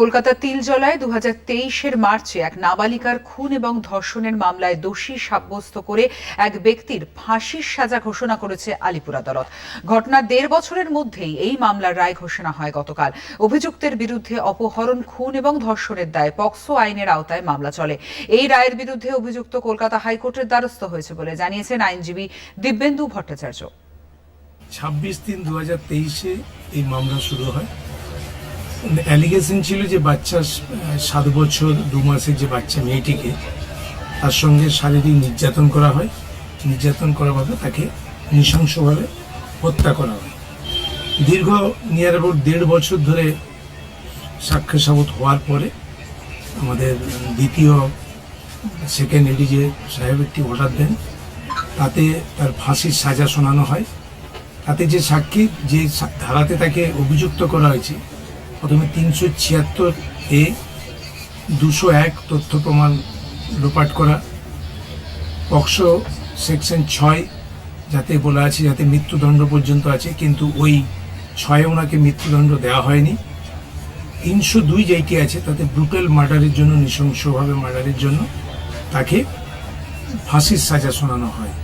কলকাতার তিলজলায় দু হাজার তেইশের মার্চে এক নাবালিকার খুন এবং ধর্ষণের মামলায় দোষী সাব্যস্ত করে এক ব্যক্তির ফাঁসির সাজা ঘোষণা করেছে আলিপুর আদালত। ঘটনার দেড় বছরের মধ্যেই এই মামলার রায় ঘোষণা হয় গতকাল। অভিযুক্তের বিরুদ্ধে অপহরণ, খুন এবং ধর্ষণের দায়ে পক্সো আইনের আওতায় মামলা চলে। এই রায়ের বিরুদ্ধে অভিযুক্ত কলকাতা হাইকোর্টের দ্বারস্থ হয়েছে বলে জানিয়েছেন আইনজীবী দিব্যেন্দু ভট্টাচার্য। ছাব্বিশ তিন দু হাজার তেইশে এই মামলা শুরু হয়। অ্যালিগেশন ছিল যে বাচ্চা সাত বছর, দু মাসের যে বাচ্চা মেয়েটিকে তার সঙ্গে শারীরিক নির্যাতন করা হয়। নির্যাতন করার ভাবে তাকে নৃশংসভাবে হত্যা করা হয়। দীর্ঘ নিয়ার অ্যাবাউট দেড় বছর ধরে সাক্ষ্য সাবত হওয়ার পরে আমাদের দ্বিতীয় সেকেন্ড এডিজে সাহেব একটি অর্ডার দেন, তাতে তার ফাঁসির সাজা শোনানো হয়। তাতে যে সাক্ষী, যে ধারাতে তাকে অভিযুক্ত করা হয়েছে প্রথমে তিনশো ছিয়াত্তর এ দুশো এক তথ্য প্রমাণ লোপাট করা। পক্সো সেকশন ছয় যাতে বলা আছে, যাতে মৃত্যুদণ্ড পর্যন্ত আছে, কিন্তু ওই ছয়ে ওনাকে মৃত্যুদণ্ড দেওয়া হয়নি। তিনশো দুই যেটি আছে, তাতে ব্রুটাল মার্ডারের জন্য, নৃশংসভাবে মার্ডারের জন্য তাকে ফাঁসির সাজা শোনানো হয়।